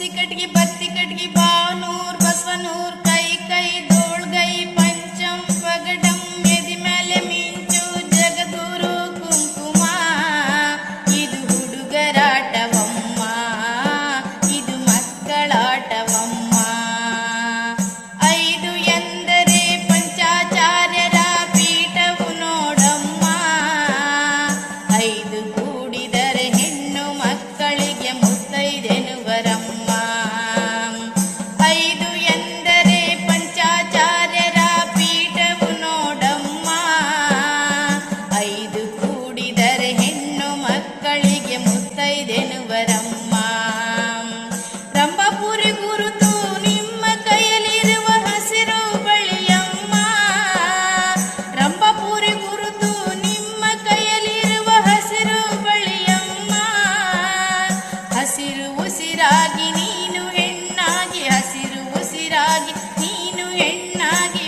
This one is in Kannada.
ಕುಸ್ತಿ ಕಟ್ಗಿ, ಬತ್ತಿ ಕಟ್ಗಿ ಬಾವನೂರ್ ಬಸವನೂರ್, ಕೈ ಕೈ ದೋಳ್ಗೈ ಪಂಚಂ ಪಗಡಂ ಎದಿ ಮೇಲೆ ಮಿಂಚು ಜಗದೂರು ಕುಂಕುಮ. ಇದು ಹುಡುಗರಾಟವಮ್ಮ, ಇದು ಮಕ್ಕಳಾಟವಮ್ಮ. ಐದು ಎಂದರೆ ಪಂಚಾಚಾರ್ಯರ ಪೀಠವು ನೋಡಮ್ಮ. ಐದು ಕೂಡಿದರೆ ಹೆಣ್ಣು ಮಕ್ಕಳಿಗೆ ಮುತ್ತೈದೆನುವರಮ್ಮ ಮಕ್ಕಳಿಗೆ ಮುತ್ತೈದೆನುವರಮ್ಮ ರಂಭಪುರಿ ಗುರುತು ನಿಮ್ಮ ಕೈಯಲ್ಲಿರುವ ಹಸಿರು ಬಳಿಯಮ್ಮ ರಂಭಪುರಿ ಗುರುತು ನಿಮ್ಮ ಕೈಯಲ್ಲಿರುವ ಹಸಿರು ಬಳಿಯಮ್ಮ ಹಸಿರು ಉಸಿರಾಗಿ ನೀನು ಹೆಣ್ಣಾಗಿ, ಹಸಿರು ಉಸಿರಾಗಿ ನೀನು ಹೆಣ್ಣಾಗಿ